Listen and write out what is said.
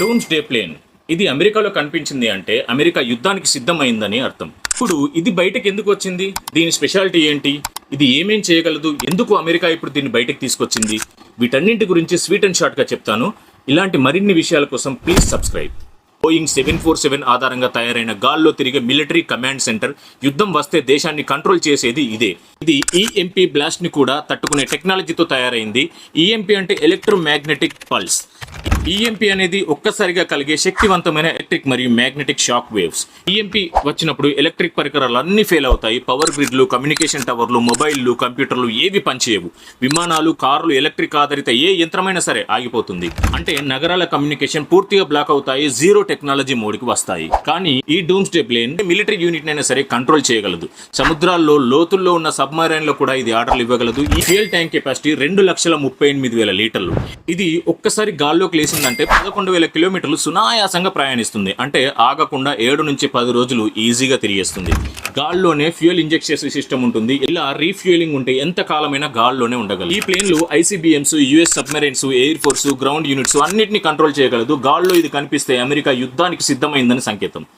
Dooms day plane ఇది అమెరికాలో కనిపించింది అంటే అమెరికా యుద్ధానికి సిద్ధమైందని అర్థం. ఇప్పుడు ఇది బయటకు ఎందుకు వచ్చింది? దీని స్పెషాలిటీ ఏంటి? ఇది ఏమేం చేయగలదు? ఎందుకు అమెరికా ఇప్పుడు దీన్ని బయటకు తీసుకొచ్చింది? వీటన్నింటి గురించి స్వీట్ అండ్ షార్ట్గా చెప్తాను. ఇలాంటి మరిన్ని విషయాల కోసం please subscribe. Boeing seven four seven ఆధారంగా తయారైన గాల్లో తిరిగే మిలిటరీ కమాండ్ సెంటర్ యుద్ధం వస్తే దేశాన్ని కంట్రోల్ చేసేది ఇదే. ఇది ఈఎంపీ బ్లాస్ట్ని కూడా తట్టుకునే టెక్నాలజీతో తయారైంది. ఈఎంపీ అంటే ఎలక్ట్రోమాగ్నెటిక్ పల్స్. ఈఎంపీ అనేది ఒక్కసారిగా కలిగే శక్తివంతమైన ఎలక్ట్రిక్ మరియు మ్యాగ్నెటిక్ షాక్ వేవ్స్. ఈఎంపీ వచ్చినప్పుడు ఎలక్ట్రిక్ పరికరాలు అన్ని ఫెయిల్ అవుతాయి. పవర్ గ్రిడ్లు కమ్యూనికేషన్ టవర్లు మొబైల్లు కంప్యూటర్లు ఏవి పనిచేయవు. విమానాలు కార్లు ఎలక్ట్రిక్ ఆధారిత ఏ యంత్రమైనా సరే ఆగిపోతుంది. అంటే నగరాల కమ్యూనికేషన్ పూర్తిగా బ్లాక్ అవుతాయి. జీరో టెక్నాలజీ మోడ్కి వస్తాయి. కానీ ఈ doomsday plane military unit అయినా సరే కంట్రోల్ చేయగలదు. సముద్రాల్లో లోతుల్లో ఉన్న సబ్మరైన్లో కూడా ఇది ఆర్డర్లు ఇవ్వగలదు. ఈ ఫ్యూయల్ ట్యాంక్ కెపాసిటీ రెండు లక్షల ముప్పై ఎనిమిది వేల లీటర్లు. ఇది ఒక్కసారి గాల్లో గాల్లోకి లేసిందంటే పదకొండు వేల కిలోమీటర్లు సునాయాసంగా ప్రయాణిస్తుంది. అంటే ఆగకుండా ఏడు నుంచి పది రోజులు ఈజీగా తిరిగేస్తుంది. గాల్లోనే ఫ్యూయల్ ఇంజెక్ట్ చేసే సిస్టమ్ ఉంటుంది. ఇలా రీఫ్యూయలింగ్ ఉంటే ఎంత కాలమైనా గాల్లోనే ఉండగలదు. ఈ ప్లేన్లు ICBMs US submarines air force ground units అన్నింటినీ కంట్రోల్ చేయగలదు. గాల్లో ఇది కనిపిస్తే అమెరికా యుద్ధానికి సిద్ధమైందని సంకేతం.